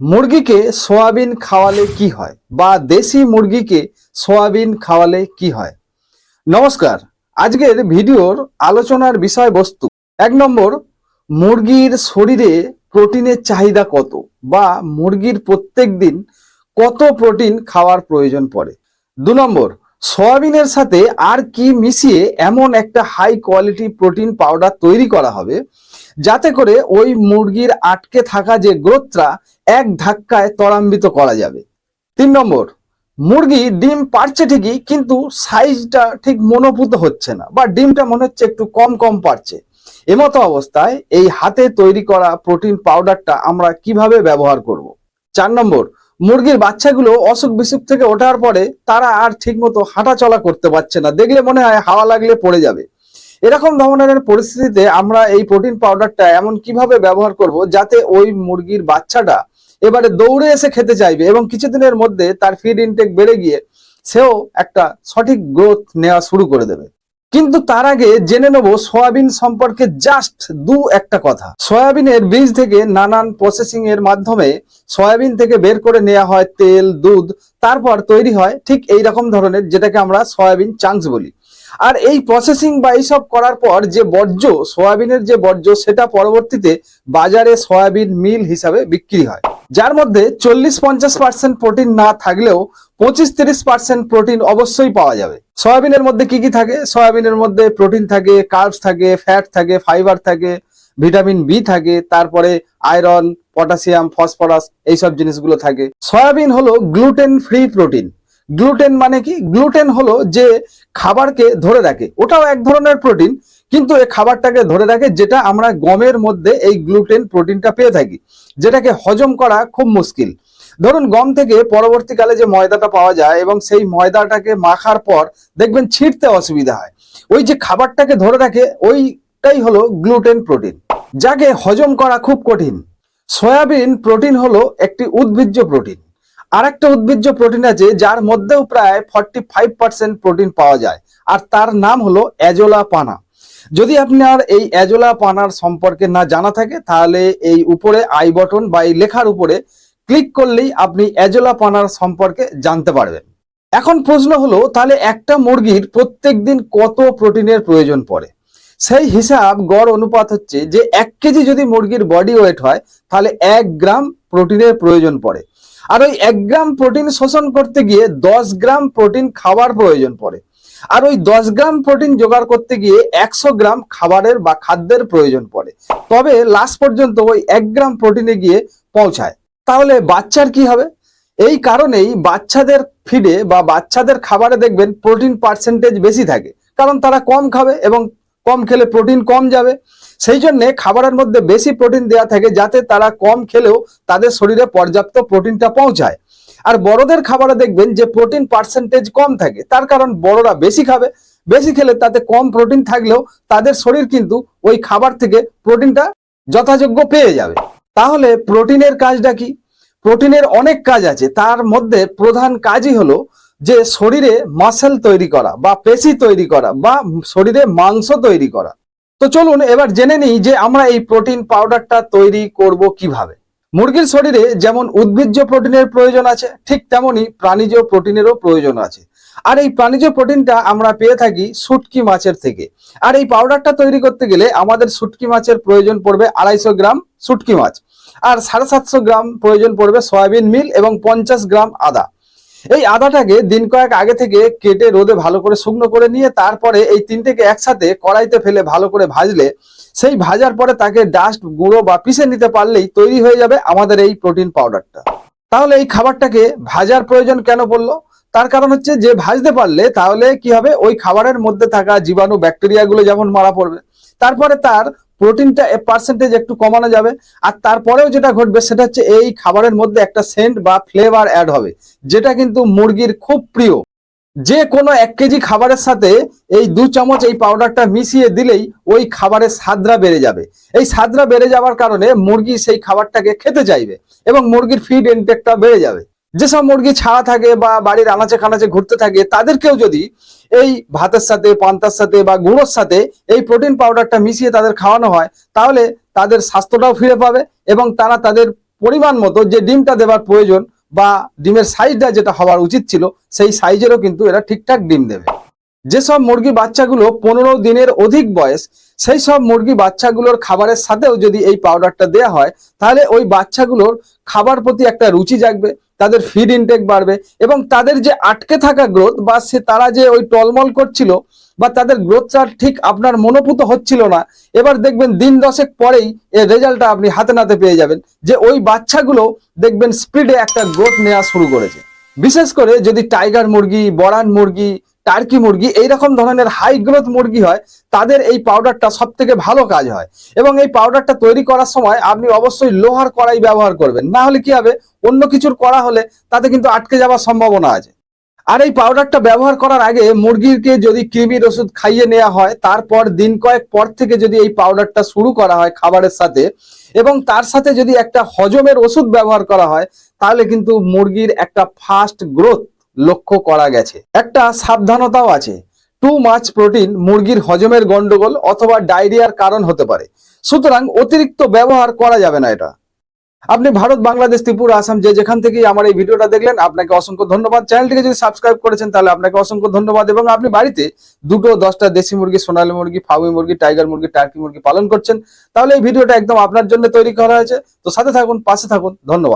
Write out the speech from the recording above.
মুরগিকে সোয়াবিন খাওয়ালে কি হয়? বা দেশি মুরগিকে সোয়াবিন খাওয়ালে কি হয়? নমস্কার। আজকের ভিডিওর আলোচনার বিষয়বস্তু এক নম্বর, মুরগির শরীরে প্রোটিনের চাহিদা কত? বা মুরগির প্রত্যেক দিন কত প্রোটিন খাওয়ার প্রয়োজন পড়ে? দু নম্বর, সয়াবিনের সাথে আর কি মিশিয়ে এমন একটা হাই কোয়ালিটি প্রোটিন পাউডার তৈরি করা হবে যাতে করে ওই মুরগির আটকে থাকা যে গ্রোথটা এক ধাক্কায় ত্বরান্বিত করা যাবে। তিন নম্বর, মুরগি ডিম পারছে ঠিকই, কিন্তু সাইজটা ঠিক মনোভূত হচ্ছে না বা ডিমটা মনে হচ্ছে একটু কম কম পারছে। এমতো অবস্থায় এই হাতে তৈরি করা প্রোটিন পাউডারটা আমরা কীভাবে ব্যবহার করব? চার নম্বর, মুরগির বাচ্চাগুলো অসুখ বিসুখ থেকে ওঠার পরে তারা আর ঠিকমতো হাঁটা চলা করতে পারছে না। দেখলে মনে হয় হাওয়া লাগলে পড়ে যাবে। এরকম ধরনের পরিস্থিতিতে আমরা এই প্রোটিন পাউডারটা এমন কীভাবে ব্যবহার করব যাতে ওই মুরগির বাচ্চাটা এবারে দৌড়ে এসে খেতে চাইবে এবং কিছুদিনের মধ্যে তার ফিড ইনটেক বেড়ে গিয়ে সেও একটা সঠিক গ্রোথ নেওয়া শুরু করে দেবে। কিন্তু তার আগে জেনে নেব সয়াবিন সম্পর্কে জাস্ট দু একটা কথা। সয়াবিনের বীজ থেকে নানান প্রসেসিং এর মাধ্যমে সয়াবিন থেকে বের করে নেওয়া হয় তেল, দুধ, তারপর তৈরি হয় ঠিক এই রকম ধরনের যেটাকে আমরা সয়াবিন চাংস বলি। আর এই প্রসেসিং বা এইসব করার পর যে বর্জ্য, সয়াবিনের যে বর্জ্য, সেটা পরবর্তীতে বাজারে সয়াবিন মিল হিসাবে বিক্রি হয়। যার মধ্যে চল্লিশ পঞ্চাশ পার্সেন্ট প্রোটিন না থাকলেও পঁচিশ তিরিশ পার্সেন্ট প্রোটিন অবশ্যই পাওয়া যাবে। সয়াবিনের মধ্যে কি কি থাকে? সয়াবিনের মধ্যে প্রোটিন থাকে কার্বস থাকে ফ্যাট থাকে ফাইবার থাকে ভিটামিন বি থাকে, তারপরে আয়রন পটাশিয়াম ফসফরাস এইসব জিনিসগুলো থাকে। সয়াবিন হলো গ্লুটেন ফ্রি প্রোটিন গ্লুটেন মানে কি? গ্লুটেন হলো যে খাবারকে ধরে রাখে। ওটাও এক ধরনের প্রোটিন, কিন্তু এই খাবারটাকে ধরে রাখে যেটা আমরা গমের মধ্যে এই গ্লুটেন প্রোটিনটা পেয়ে থাকি, যেটাকে হজম করা খুব মুশকিল। ধরুন গম থেকে পরবর্তীকালে যে ময়দাটা পাওয়া যায় এবং সেই ময়দাটাকে মাখার পর দেখবেন ছিঁড়তে অসুবিধা হয়। ওই যে খাবারটাকে ধরে রাখে, ওইটাই হলো গ্লুটেন প্রোটিন। যাকে হজম করা খুব কঠিন। সয়াবিন প্রোটিন হলো একটি উদ্ভিজ্জ প্রোটিন। আর একটা উদ্ভিজ্জ প্রোটিন আছে যার মধ্যেও প্রায় ফর্টি ফাইভ পার্সেন্ট প্রোটিন পাওয়া যায়, আর তার নাম হলো অ্যাজোলা পানা যদি আপনার এই অ্যাজোলা পানার সম্পর্কে না জানা থাকে, তাহলে এই উপরে আই বটন বা এই লেখার উপরে ক্লিক করলেই আপনি অ্যাজোলা পানার সম্পর্কে জানতে পারবেন। এখন প্রশ্ন হলো, তাহলে একটা মুরগির প্রত্যেক দিন কত প্রোটিনের প্রয়োজন পড়ে? সেই হিসাব গড় অনুপাত হচ্ছে যে এক কেজি যদি মুরগির বডি ওয়েট হয়, তাহলে এক গ্রাম প্রোটিনের প্রয়োজন পড়ে। আর ওই এক গ্রাম প্রোটিন শোষণ করতে গিয়ে দশ গ্রাম প্রোটিন খাওয়ার প্রয়োজন পড়ে। আর ওই দশ গ্রাম প্রোটিন জোগাড় করতে গিয়ে একশো গ্রাম খাবারের বা খাদ্যের প্রয়োজন পড়ে। তবে লাস্ট পর্যন্ত ওই এক গ্রাম প্রোটিনে গিয়ে পৌঁছায়। তাহলে বাচ্চার কি হবে? এই কারণেই বাচ্চাদের ফিডে বা বাচ্চাদের খাবারে দেখবেন প্রোটিন পার্সেন্টেজ বেশি থাকে। কারণ তারা কম খাবে এবং কম খেলে প্রোটিন কম যাবে। সেই জন্য খাবারের মধ্যে বেশি প্রোটিন দেওয়া থাকে যাতে তারা কম খেলেও তাদের শরীরে পর্যাপ্ত প্রোটিনটা পৌঁছায়। আর বড়দের খাবারে দেখবেন যে প্রোটিন পার্সেন্টেজ কম থাকে। তার কারণ বড়রা বেশি খাবে। বেশি খেলে তাতে কম প্রোটিন থাকলেও তাদের শরীর কিন্তু ওই খাবার থেকে প্রোটিনটা যথাযোগ্য পেয়ে যাবে। তাহলে প্রোটিনের কাজটা কি? প্রোটিনের অনেক কাজ আছে। তার মধ্যে প্রধান কাজই হলো যে শরীরে মাসেল তৈরি করা বা পেশি তৈরি করা বা শরীরে মাংস তৈরি করা। তো চলুন এবার জেনে নিই যে আমরা এই প্রোটিন পাউডারটা তৈরি করব কীভাবে। মুরগির শরীরে যেমন উদ্ভিজ্জ প্রোটিনের প্রয়োজন আছে, ঠিক তেমনি প্রাণীজ প্রোটিনেরও প্রয়োজন আছে। আর এই প্রাণীজ প্রোটিনটা আমরা পেয়ে থাকি শুটকি মাছের থেকে। আর এই পাউডারটা তৈরি করতে গেলে আমাদের শুটকি মাছের প্রয়োজন পড়বে আড়াইশো গ্রাম শুটকি মাছ। আর সাড়ে সাতশো গ্রাম প্রয়োজন পড়বে সয়াবিন মিল এবং পঞ্চাশ গ্রাম আদা। এই আদাটাকে দিন কয়েক আগে থেকে কেটে রোদে ভালো করে শুকনো করে নিয়ে তারপরে এই তিনটেকে একসাথে কড়াইতে ফেলে ভালো করে ভাজলে সেই ভাজার পরে তাকে ডাস্ট গুঁড়ো বা পিষে নিতে পারলেই তৈরি হয়ে যাবে আমাদের এই প্রোটিন পাউডারটা তাহলে এই খাবারটাকে ভাজার প্রয়োজন কেন পড়ল? তার কারণ হচ্ছে যে ভাজতে পারলে তাহলে কি হবে? ওই খাবারের মধ্যে থাকা জীবাণু ব্যাকটেরিয়াগুলো যেমন মারা পড়বে, তারপরে তার প্রোটিনটা এ পার্সেন্টেজ একটু কমানো যাবে। আর তারপরেও যেটা ঘটবে, সেটা হচ্ছে এই খাবারের মধ্যে একটা সেন্ট বা ফ্লেভার অ্যাড হবে, যেটা কিন্তু মুরগির খুব প্রিয়। যে কোনো এক কেজি খাবারের সাথে এই দু চামচ এই পাউডারটা মিশিয়ে দিলেই ওই খাবারের স্বাদরা বেড়ে যাবে। এই স্বাদরা বেড়ে যাওয়ার কারণে মুরগি সেই খাবারটাকে খেতে চাইবে এবং মুরগির ফিড ইনটেকটা বেড়ে যাবে। যেসব মুরগি ছাড়া থাকে বা বাড়ির আনাচে খানাচে ঘুরতে থাকে, তাদেরকেও যদি এই ভাতের সাথে, পান্তার সাথে বা গুঁড়োর সাথে এই প্রোটিন পাউডারটা মিশিয়ে তাদের খাওয়ানো হয়, তাহলে তাদের স্বাস্থ্যটাও ফিরে পাবে এবং তারা তাদের পরিমাণ মতো যে ডিমটা দেওয়ার প্রয়োজন বা ডিমের সাইজটা যেটা হওয়ার উচিত ছিল, সেই সাইজেরও কিন্তু এরা ঠিকঠাক ডিম দেবে। যেসব মুরগি বাচ্চাগুলো পনেরো দিনের অধিক বয়স, সেই সব মুরগি বাচ্চাগুলোর খাবারের সাথেও যদি এই পাউডারটা দেওয়া হয়, তাহলে ওই বাচ্চাগুলোর খাবার প্রতি একটা রুচি জাগবে তাদের ফিড ইনটেক বাড়বে এবং তাদের যে আটকে থাকা গ্রোথ বা সে তারা যে ওই টলমল করছিল বা তাদের গ্রোথ চার্ট ঠিক আপনার মনোপুত হচ্ছিল না, এবার দেখবেন দিন দশেক পরেই এর রেজাল্টটা আপনি হাতে নাতে পেয়ে যাবেন যে ওই বাচ্চাগুলো দেখবেন স্পিডে একটা গ্রোথ নেওয়া শুরু করেছে। বিশেষ করে যদি টাইগার মুরগি বরান মুরগি টার্কি মুরগি, এইরকম ধরনের হাই গ্রোথ মুরগি হয়, তাদের এই পাউডারটা সব থেকে ভালো কাজ হয়। এবং এই পাউডারটা তৈরি করার সময় আপনি অবশ্যই লোহার কড়াই ব্যবহার করবেন। না হলে কি হবে, অন্য কিছুর করা হলে তাতে কিন্তু আটকে যাওয়ার সম্ভাবনা আছে। আর এই পাউডারটা ব্যবহার করার আগে মুরগিকে যদি কৃমির ওষুধ খাইয়ে নেওয়া হয়, তারপর দিন কয়েক পর থেকে যদি এই পাউডারটা শুরু করা হয় খাবারের সাথে, এবং তার সাথে যদি একটা হজমের ওষুধ ব্যবহার করা হয়, তাহলে কিন্তু মুরগির একটা ফাস্ট গ্রোথ লক্ষ্য করা গেছে। একটা সাবধানতাও আছে। টু মাছ প্রোটিন মুরগির হজমের গন্ডগোল অথবা ডায়রিয়ার কারণ হতে পারে। সুতরাং অতিরিক্ত ব্যবহার করা যাবে না এটা। আপনি ভারত, বাংলাদেশ, ত্রিপুরা, আসাম যে যেখান থেকেই আমার এই ভিডিওটা দেখলেন, আপনাকে অসংখ্য ধন্যবাদ। চ্যানেলটিকে যদি সাবস্ক্রাইব করেছেন, তাহলে আপনাকে অসংখ্য ধন্যবাদ। এবং আপনি বাড়িতে দুটো, দশটা দেশি মুরগি, সোনালী মুরগি, ফাউমি মুরগি, টাইগার মুরগি, টার্কি মুরগি পালন করছেন, তাহলে এই ভিডিওটা একদম আপনার জন্য তৈরি করা হয়েছে। তো সাথে থাকুন, পাশে থাকুন। ধন্যবাদ।